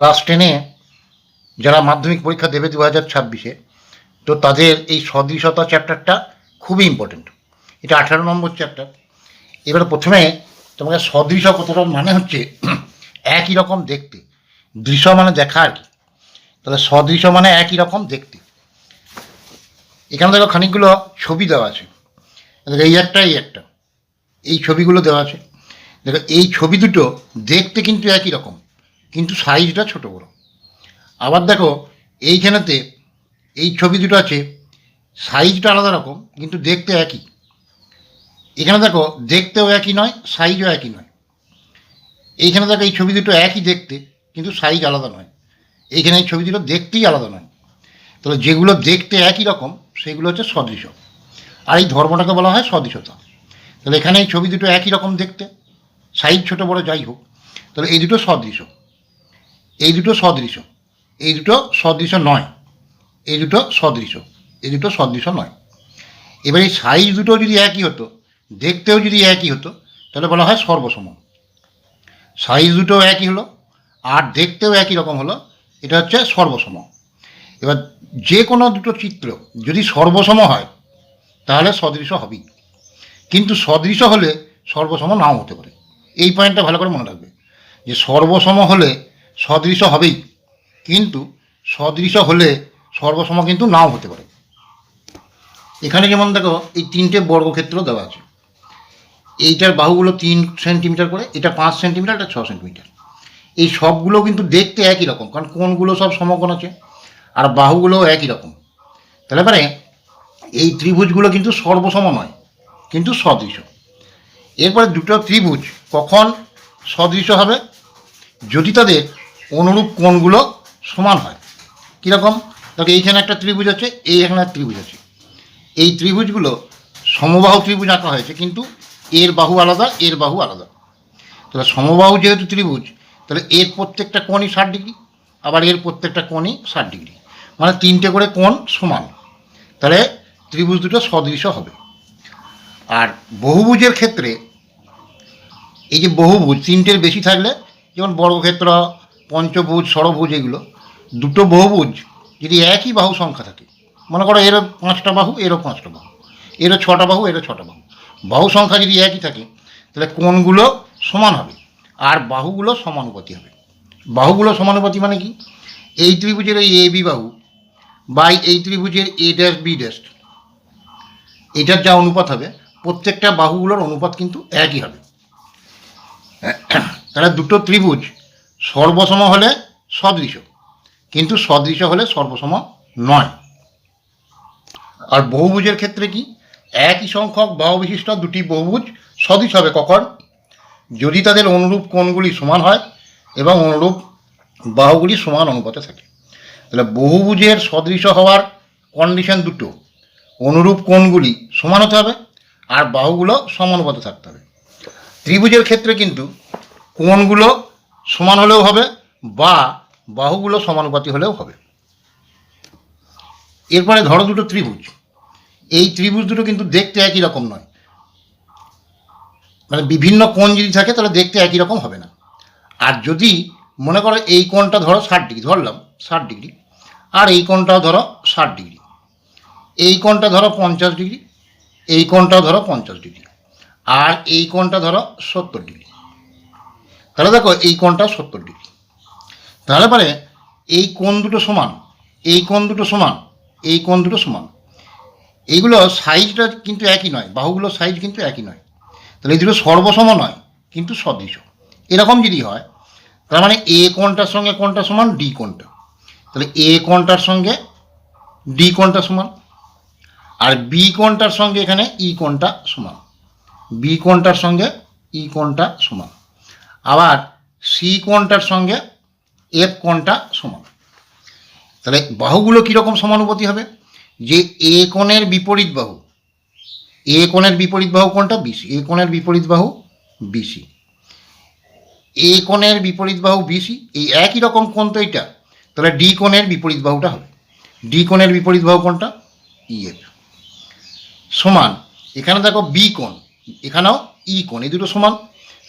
Class টেনে যারা মাধ্যমিক পরীক্ষা দেবে দু হাজার ছাব্বিশে, তো তাদের এই সদৃশতা চ্যাপ্টারটা খুবই ইম্পর্টেন্ট এটা আঠারো নম্বর চ্যাপ্টার এবার প্রথমে তোমাকে সদৃশ কথাটার মানে হচ্ছে একই রকম দেখতে। দৃশ্য মানে দেখা আর কি। তাহলে সদৃশ মানে একই রকম দেখতে। এখানে দেখো খানিকগুলো ছবি দেওয়া আছে। এই একটা এই একটা। এই ছবিগুলো দেওয়া আছে। দেখো এই ছবি দুটো দেখতে কিন্তু একই রকম। কিন্তু সাইজটা ছোট বড়। আবার দেখো, এইখানেতে এই ছবি দুটো আছে, সাইজটা আলাদা রকম, কিন্তু দেখতে একই। এখানে দেখো, দেখতেও একই নয়, সাইজও একই নয়। এইখানে দেখো, এই ছবি দুটো একই দেখতে, কিন্তু সাইজ আলাদা নয়। এইখানে এই ছবি দুটো দেখতেই আলাদা নয়। তাহলে যেগুলো দেখতে একই রকম, সেগুলো হচ্ছে সদৃশ। আর এই ধর্মটাকে বলা হয় সদৃশতা। তাহলে এখানে এই ছবি দুটো একই রকম দেখতে, সাইজ ছোট বড় যাই হোক, তাহলে এই দুটো সদৃশ। এই দুটো সদৃশ, এই দুটো সদৃশ নয়, এই দুটো সদৃশ, এই দুটো সদৃশ নয়। এবার এই সাইজ দুটো যদি একই হতো, দেখতেও যদি একই হতো, তাহলে বলা হয় সর্বসম সাইজ দুটো একই হলো, আর দেখতেও একই রকম হলো, এটা হচ্ছে সর্বসম এবার যে কোনো দুটো চিত্র যদি সর্বসম হয়, তাহলে সদৃশ হবেই। কিন্তু সদৃশ হলে সর্বসম নাও হতে পারে। এই পয়েন্টটা ভালো করে মনে রাখবে। যে সর্বসম হলে সদৃশ হবেই। কিন্তু সদৃশ হলে সর্বসম কিন্তু নাও হতে পারে। এখানে যেমন দেখো, এই তিনটে বর্গক্ষেত্র দেওয়া আছে। এইটার বাহুগুলো তিন সেন্টিমিটার করে, এটা পাঁচ সেন্টিমিটার, এটা ছ সেন্টিমিটার। এই সবগুলো কিন্তু দেখতে একই রকম, কারণ কোনগুলো সব সমকোণ আছে, আর বাহুগুলোও একই রকম। তাহলে পরে এই ত্রিভুজগুলো কিন্তু সর্বসম নয়, কিন্তু সদৃশ। এরপরে দুটো ত্রিভুজ কখন সদৃশ হবে? যদি তাদের অনুরূপ কোণগুলো সমান হয়। কীরকম? দেখো, এইখানে একটা ত্রিভুজ আছে, এই এখানে একটা ত্রিভুজ আছে। এই ত্রিভুজগুলো সমবাহু ত্রিভুজ আঁকা হয়েছে, কিন্তু এর বাহু আলাদা, এর বাহু আলাদা। তাহলে সমবাহু যেহেতু ত্রিভুজ, তাহলে এর প্রত্যেকটা কোণই ষাট ডিগ্রি, আবার এর প্রত্যেকটা কোণই ষাট ডিগ্রি। মানে তিনটে করে কোণ সমান। তাহলে ত্রিভুজ দুটো সদৃশ হবে। আর বহুভুজের ক্ষেত্রে, এই যে বহুভুজ, তিনটের বেশি থাকলে, যেমন বর্গক্ষেত্র পঞ্চভুজ, ষড়ভুজ এগুলো, দুটো বহুভুজ, যদি একই বাহু সংখ্যা থাকে, মনে করো এরও পাঁচটা বাহু, এরও পাঁচটা বাহু, এরও ছটা বাহু, এরও ছটা বাহু বাহু সংখ্যা যদি একই থাকে, তাহলে কোণগুলো সমান হবে, আর বাহুগুলো সমানুপাতি হবে। বাহুগুলো সমানুপাতি মানে কি? এই ত্রিভুজের এই এ বি বাহু বাই এই ত্রিভুজের এ ড্যাশ বি ড্যাশ, এটার যা অনুপাত হবে, প্রত্যেকটা বাহুগুলোর অনুপাত কিন্তু একই হবে। তাহলে দুটো ত্রিভুজ সর্বসম হলে সদৃশ। কিন্তু সদৃশ হলে সর্বসম নয়। আর বহুভুজের ক্ষেত্রে কি? একই সংখ্যক বাহু বিশিষ্ট দুটি বহুভুজ সদৃশ হবে কখন? যদি তাদের অনুরূপ কোণগুলি সমান হয় এবং অনুরূপ বাহুগুলি সমান অনুপাতে থাকে। তাহলে বহুভুজের সদৃশ হওয়ার কন্ডিশন দুটো। অনুরূপ কোণগুলি সমান হতে হবে আর বাহুগুলো সমানুপাতে থাকতে হবে। ত্রিভুজের ক্ষেত্রে কিন্তু কোণগুলো সমান হলেও হবে বা বাহুগুলো সমানুপাতি হলেও হবে। এরপরে ধরো দুটো ত্রিভুজ। এই ত্রিভুজ দুটো কিন্তু দেখতে একই রকম নয়। মানে বিভিন্ন কোণ যদি থাকে তাহলে দেখতে একই রকম হবে না। আর যদি মনে করো এই কোণটা ধরো ষাট ডিগ্রি, ধরলাম ষাট ডিগ্রি, আর এই কোণটাও ধরো ষাট ডিগ্রি। এই কোণটা ধরো পঞ্চাশ ডিগ্রি, এই কোণটাও ধরো পঞ্চাশ ডিগ্রি, আর এই কোণটা ধরো সত্তর ডিগ্রি। তাহলে দেখো এই কোণটা সত্তর ডিগ্রি। তাহলে পরে এই কোণ দুটো সমান, এই কোণ দুটো সমান, এই কোণ দুটো সমান। এইগুলো সাইজটা কিন্তু একই নয়, বাহুগুলোর সাইজ কিন্তু একই নয়। তাহলে এই দুটো সর্বসম নয়, কিন্তু সদৃশ। এরকম যদি হয়, তার মানে এ কোণটার সঙ্গে কোণটা সমান, ডি কোণটা। তাহলে এ কোণটার সঙ্গে ডি কোণটা সমান, আর বি কোণটার সঙ্গে এখানে ই কোণটা সমান। বি কোণটার সঙ্গে ই কোণটা সমান। আবার সি কোণটার সঙ্গে এফ কোণটা সমান। তাহলে বাহুগুলো কীরকম সমানুপাতি হবে? যে এ কোণের বিপরীত বাহু এ কোণের বিপরীত বাহু কোনটা বিসি এ কোণের বিপরীত বাহু বিসি এ কোণের বিপরীত বাহু বিসি এই একই রকম কোণ তো এইটা। তাহলে ডি কোণের বিপরীত বাহুটা হবে। ডি কোণের বিপরীত বাহু কোনটা ইএফ সমান, এখানে দেখো বি কোণ, এখানেও ই কোণ, এই দুটো সমান।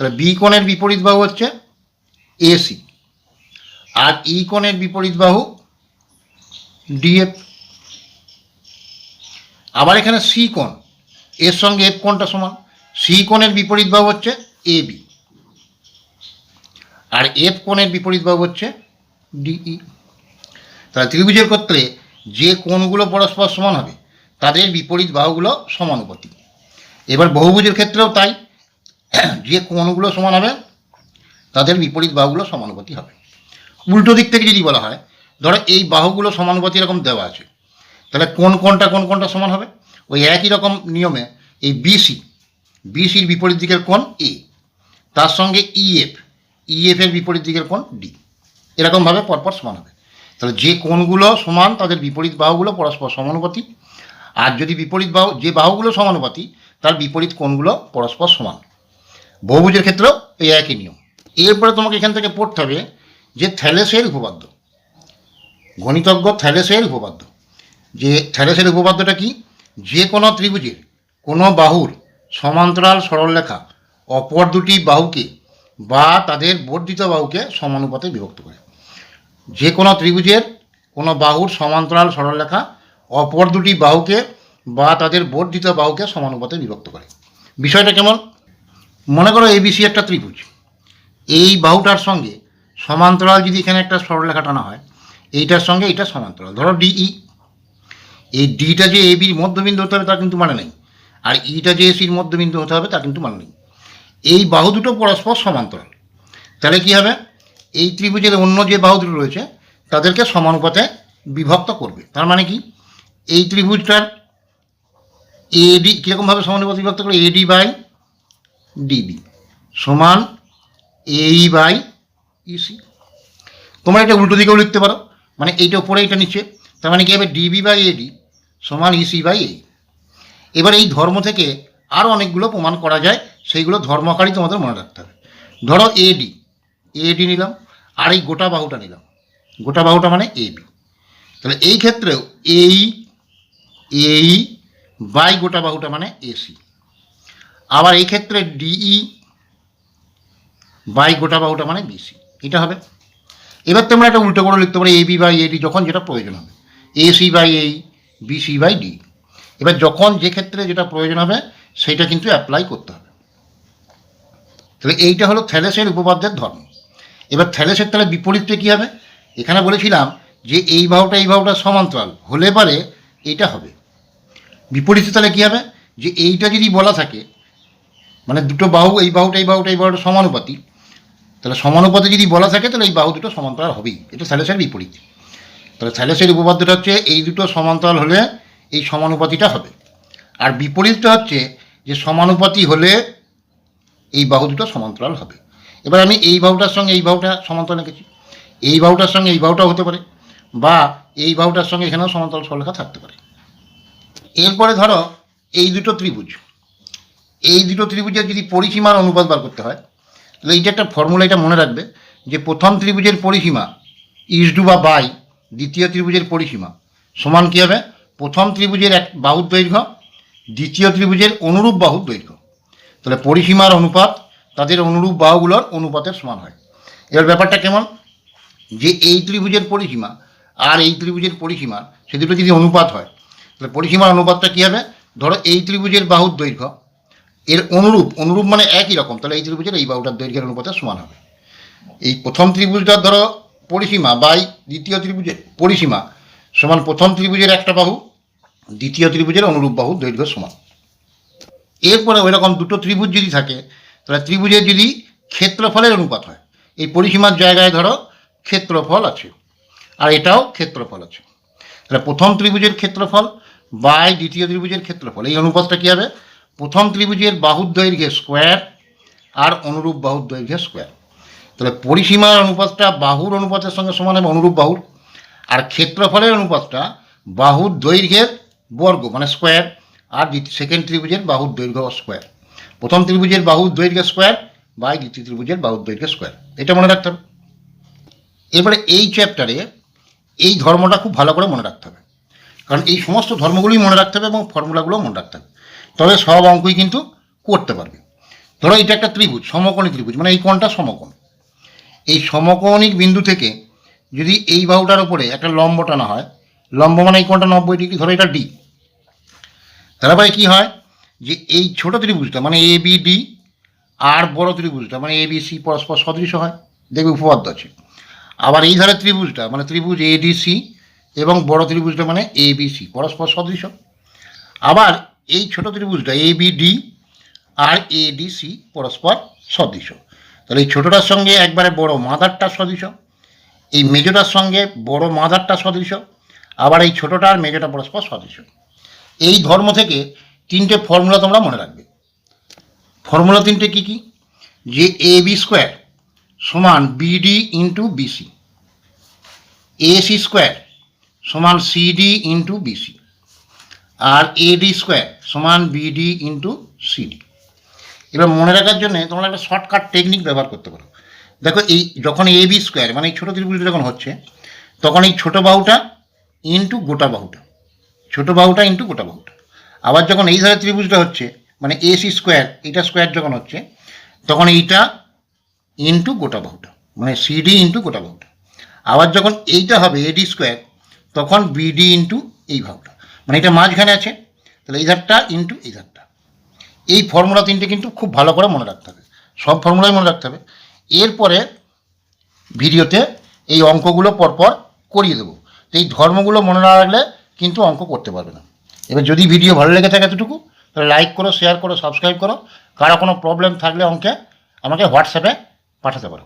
তাহলে বি কোণের বিপরীত বাহু হচ্ছে এসি আর ই কোণের বিপরীত বাহু ডিএফ আবার এখানে সি কোণ, এর সঙ্গে এফ কোণটা সমান। সি কোণের বিপরীত বাহু হচ্ছে এ বি আর এফ কোণের বিপরীত বাহু হচ্ছে ডিই তাহলে ত্রিভুজের ক্ষেত্রে যে কোণগুলো পরস্পর সমান হবে, তাদের বিপরীত বাহুগুলো সমানুপাতিক। এবার বহুভুজের ক্ষেত্রেও তাই। যে কোণগুলো সমান হবে, তাদের বিপরীত বাহুগুলো সমানুপাতি হবে। উল্টো দিক থেকে যদি বলা হয়, ধরো এই বাহুগুলো সমানুপাতি এরকম দেওয়া আছে, তাহলে কোন কোনটা কোন কোনটা সমান হবে? ওই একই রকম নিয়মে এই বিসি বিসির বিপরীত দিকের কোণ এ তার সঙ্গে ইএফ ইএফ এর বিপরীত দিকের কোণ ডি এরকমভাবে পরপর সমান হবে। তাহলে যে কোণগুলো সমান, তাদের বিপরীত বাহুগুলো পরস্পর সমানুপাতি, আর যদি বিপরীত বাহু, যে বাহুগুলো সমানুপাতি, তার বিপরীত কোণগুলো পরস্পর সমান। বহুভুজের ক্ষেত্রেও এই একই নিয়ম। এরপরে তোমাকে এখান থেকে পড়তে হবে যে থ্যালেসের উপপাদ্য। গণিতজ্ঞ থ্যালেসের উপপাদ্য। যে থ্যালেসের উপপাদ্যটা কি? যে কোনো ত্রিভুজের কোনো বাহুর সমান্তরাল সরলরেখা অপর দুটি বাহুকে বা তাদের বর্ধিত বাহুকে সমানুপাতে বিভক্ত করে। যে কোনো ত্রিভুজের কোনো বাহুর সমান্তরাল সরলরেখা অপর দুটি বাহুকে বা তাদের বর্ধিত বাহুকে সমানুপাতে বিভক্ত করে। বিষয়টা কেমন? মনে করো এবিসি একটা ত্রিভুজ। এই বাহুটার সঙ্গে সমান্তরাল যদি এখানে একটা সরলরেখা টানা হয়, এইটার সঙ্গে এইটা সমান্তরাল। ধরো ডিই এই ডিটা যে এবির মধ্যবিন্দু হতে হবে তা কিন্তু মানে নেই। আর ইটা যে এসির মধ্যবিন্দু হতে হবে তা কিন্তু মানে নেই। এই বাহু দুটো পরস্পর সমান্তরাল। তাহলে কি হবে? এই ত্রিভুজের অন্য যে বাহু দুটো রয়েছে, তাদেরকে সমানুপাতে বিভক্ত করবে। তার মানে কি? এই ত্রিভুজটার এডি কীরকমভাবে সমানুপাতে বিভক্ত করবে? এডি বাই ডিবি সমান এই বাই ইসি তোমরা এটা উল্টো দিকেও লিখতে পারো। মানে এইটা উপরে, এইটা নিচে। তার মানে কি হবে? ডিবি বাই এডি সমান ইসি বাই এই এবার এই ধর্ম থেকে আরও অনেকগুলো প্রমাণ করা যায়। সেইগুলো ধর্মকারী তোমাদের মনে রাখতে হবে। ধরো এডি এডি নিলাম। আর এই গোটা বাহুটা নিলাম। গোটা বাহুটা মানে এবি তাহলে এই ক্ষেত্রেও এই এই বাই গোটা বাহুটা মানে এসি আবার এই ক্ষেত্রে ডিই বাই গোটা বাহুটা মানে বিসি এটা হবে। এবার তোমরা এটা উল্টো করে লিখতে পারো এবি বাই এডি যখন যেটা প্রয়োজন হবে। এসি বাই এই বিসি বাই ডি। এবার যখন যে ক্ষেত্রে যেটা প্রয়োজন হবে, সেটা কিন্তু অ্যাপ্লাই করতে হবে। তাহলে এইটা হলো থ্যালেসের উপপাদ্যের ধর্ম। এবার থ্যালেসের তাহলে বিপরীতটা কী হবে? এখানে বলেছিলাম যে এই বাহুটা এই বাহুটা সমান্তরাল। হলে পারে এইটা হবে। বিপরীতে তাহলে কী হবে? যে এইটা যদি বলা থাকে মানে দুটো বাহু, এই বাহুটা এই বাহুটা এই বাহুটা সমানুপাতি। তাহলে সমানুপাতে যদি বলা থাকে, তাহলে এই বাহু দুটো সমান্তরাল হবেই। এটা থ্যালেসের বিপরীত। তাহলে থ্যালেসের উপপাদ্যটা হচ্ছে, এই দুটো সমান্তরাল হলে এই সমানুপাতিটা হবে। আর বিপরীতটা হচ্ছে, যে সমানুপাতি হলে এই বাহু দুটো সমান্তরাল হবে। এবার আমি এই বাহুটার সঙ্গে এই বাহুটা সমান্তরাল রেখেছি এই বাহুটার সঙ্গে এই বাহুটাও হতে পারে, বা এই বাহুটার সঙ্গে এখানেও সমান্তরাল সরলরেখা থাকতে পারে। এরপরে ধরো, এই দুটো ত্রিভুজ। এই দুটো ত্রিভুজের যদি পরিসীমার অনুপাত বার করতে হয়, তাহলে এইটা একটা ফর্মুলা এটা মনে রাখবে যে প্রথম ত্রিভুজের পরিসীমা ইসডু বা বাই দ্বিতীয় ত্রিভুজের পরিসীমা সমান কী হবে? প্রথম ত্রিভুজের এক বাহুর দৈর্ঘ্য, দ্বিতীয় ত্রিভুজের অনুরূপ বাহুর দৈর্ঘ্য। তাহলে পরিসীমার অনুপাত তাদের অনুরূপ বাহুগুলোর অনুপাতের সমান হয়। এবার ব্যাপারটা কেমন? যে এই ত্রিভুজের পরিসীমা আর এই ত্রিভুজের পরিসীমা সে দুটো যদি অনুপাত হয়, তাহলে পরিসীমার অনুপাতটা কী হবে? ধরো এই ত্রিভুজের বাহুর দৈর্ঘ্য এর অনুরূপ অনুরূপ মানে একই রকম। তাহলে এই ত্রিভুজের এই বাহুটার দৈর্ঘ্যের অনুপাতের সমান হবে। এই প্রথম ত্রিভুজটার ধরো পরিসীমা বাই দ্বিতীয় ত্রিভুজের পরিসীমা সমান প্রথম ত্রিভুজের একটা বাহু, দ্বিতীয় ত্রিভুজের অনুরূপ বাহু দৈর্ঘ্য সমান। এরপরে ওই রকম দুটো ত্রিভুজ যদি থাকে, তাহলে ত্রিভুজের যদি ক্ষেত্রফলের অনুপাত হয়, এই পরিসীমার জায়গায় ধরো ক্ষেত্রফল আছে, আর এটাও ক্ষেত্রফল আছে। তাহলে প্রথম ত্রিভুজের ক্ষেত্রফল বাই দ্বিতীয় ত্রিভুজের ক্ষেত্রফল, এই অনুপাতটা কী হবে? প্রথম ত্রিভুজের বাহুর দৈর্ঘ্যের স্কোয়ার আর অনুরূপ বাহুর দৈর্ঘ্যের স্কোয়ার তাহলে পরিসীমার অনুপাতটা বাহুর অনুপাতের সঙ্গে সমান হবে অনুরূপ বাহুর। আর ক্ষেত্রফলের অনুপাতটা বাহুর দৈর্ঘ্যের বর্গ মানে স্কোয়ার আর সেকেন্ড ত্রিভুজের বাহুর দৈর্ঘ্য স্কোয়ার প্রথম ত্রিভুজের বাহুর দৈর্ঘ্য স্কোয়ার বাই দ্বিতীয় ত্রিভুজের বাহুর দৈর্ঘ্য স্কোয়ার এটা মনে রাখতে হবে। এবারে এই চ্যাপ্টারে এই ধর্মটা খুব ভালো করে মনে রাখতে হবে। কারণ এই সমস্ত ধর্মগুলোই মনে রাখতে হবে এবং ফর্মুলাগুলোও মনে রাখতে হবে। তবে সব অঙ্কই কিন্তু করতে পারবে। ধরো এটা একটা ত্রিভুজ, সমকোণী ত্রিভুজ মানে এই কোণটা সমকোণ। এই সমকোণিক বিন্দু থেকে যদি এই বাহুটার উপরে একটা লম্ব টানা হয়, লম্ব মানে এই কোনটা নব্বই ডিগ্রি, ধরো এটা ডি তারপরে কি হয়? যে এই ছোট ত্রিভুজটা মানে এ বি ডি আর বড় ত্রিভুজটা মানে এ বি সি পরস্পর সদৃশ হয়, দেখবে উপপাদ্য আছে। আবার এই ধারে ত্রিভুজটা মানে ত্রিভুজ এ ডি সি এবং বড় ত্রিভুজটা মানে এ বি সি পরস্পর সদৃশ। আবার এই ছোট ত্রিভুজটা এ বি ডি আর এ ডি সি পরস্পর সদৃশ। তাহলে এই ছোটটার সঙ্গে একবারে বড় মাদারটা সদৃশ, এই মেজোটার সঙ্গে বড় মাদারটা সদৃশ, আবার এই ছোটটা আর মেজোটা পরস্পর সদৃশ। এই ধর্ম থেকে তিনটে ফর্মুলা তোমরা মনে রাখবে। ফর্মুলা তিনটে কী কী? যে এ বি স্কোয়ার সমান BD into BC A C square সমান সিডি ইন্টু বিসি আর এডি স্কোয়ার সমান বিডি ইন্টু সিডি এবার মনে রাখার জন্য তোমরা একটা শর্টকাট টেকনিক ব্যবহার করতে পারো। দেখো এই যখন এ বি স্কোয়ার মানে এই ছোটো ত্রিভুজটা যখন হচ্ছে, তখন এই ছোটো বাহুটা ইন্টু গোটা বাহুটা। ছোটো বাহুটা ইন্টু গোটা বাহুটা। আবার যখন এই ধারে ত্রিভুজটা হচ্ছে মানে এসি স্কোয়ার এটা স্কোয়ার যখন হচ্ছে, তখন এইটা ইন্টু গোটা বাহুটা মানে সিডি ইন্টু গোটা বাহুটা। আবার যখন এইটা হবে এডি স্কোয়ার তখন বিডি ইন্টু এই ভাগটা মানে এটা মাঝখানে আছে, তাহলে এই ধারটা ইন্টু এই ধারটা এই ফর্মুলা তিনটে কিন্তু খুব ভালো করে মনে রাখতে হবে। সব ফর্মুলাই মনে রাখতে হবে। এরপরে ভিডিওতে এই অঙ্কগুলো পরপর করিয়ে দেবো। তো এই ধর্মগুলো মনে না রাখলে কিন্তু অঙ্ক করতে পারবে না। এবার যদি ভিডিও ভালো লেগে থাকে এতটুকু, তাহলে লাইক করো শেয়ার করো সাবস্ক্রাইব করো। কারও কোনো প্রবলেম থাকলে অঙ্কে আমাকে হোয়াটসঅ্যাপে পাঠাতে পারো।